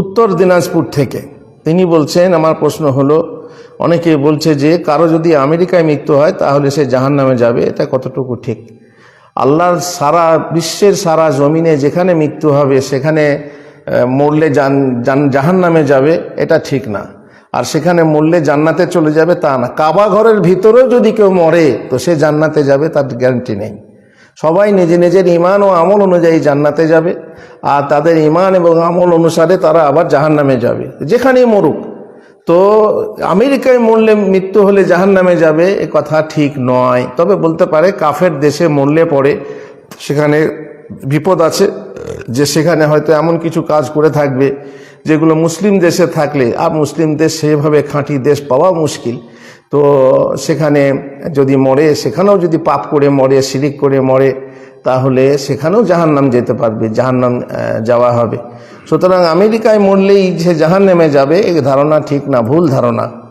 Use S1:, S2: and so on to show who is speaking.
S1: উত্তর দিনাজপুর থেকে। তিনি বলছেন, আমার প্রশ্ন হলো, অনেকে বলছে যে, কারও যদি আমেরিকায় মৃত্যু হয়, তাহলে সে জাহান নামে যাবে, এটা কতটুকু ঠিক? আল্লাহর সারা, বিশ্বের সারা জমিনে যেখানে মৃত্যু হবে, সেখানে মরলে জান জাহান নামে যাবে, এটা ঠিক না। আর সেখানে মরলে জান্নাতে চলে যাবে, তা না। কাবা ঘরের ভিতরেও যদি কেউ মরে, তো সে জান্নাতে যাবে, তার গ্যারান্টি নেই। সবাই নিজে নিজের ইমান ও আমল অনুযায়ী জান্নাতে যাবে, আর তাদের ইমান এবং আমল অনুসারে তারা আবার জাহান নামে যাবে। যেখানেই মরুক। তো আমেরিকায় মরলে মৃত্যু হলে জাহান নামে যাবে, এ কথা ঠিক নয়। তবে বলতে পারে কাফের দেশে মরলে পড়ে সেখানে বিপদ আছে, যে সেখানে হয়তো এমন কিছু কাজ করে থাকবে, যেগুলো মুসলিম দেশে থাকলে, আর মুসলিম দেশ সেভাবে খাঁটি দেশ পাওয়া মুশকিল। তো সেখানে যদি মরে, সেখানেও যদি পাপ করে মরে সিরিক করে মরে, তাহলে সেখানেও জাহান্নাম যেতে পারবে, জাহান্নাম নাম যাওয়া হবে। সুতরাং আমেরিকায় মরলেই যে জাহান্নামে যাবে, এ ধারণা ঠিক না, ভুল ধারণা।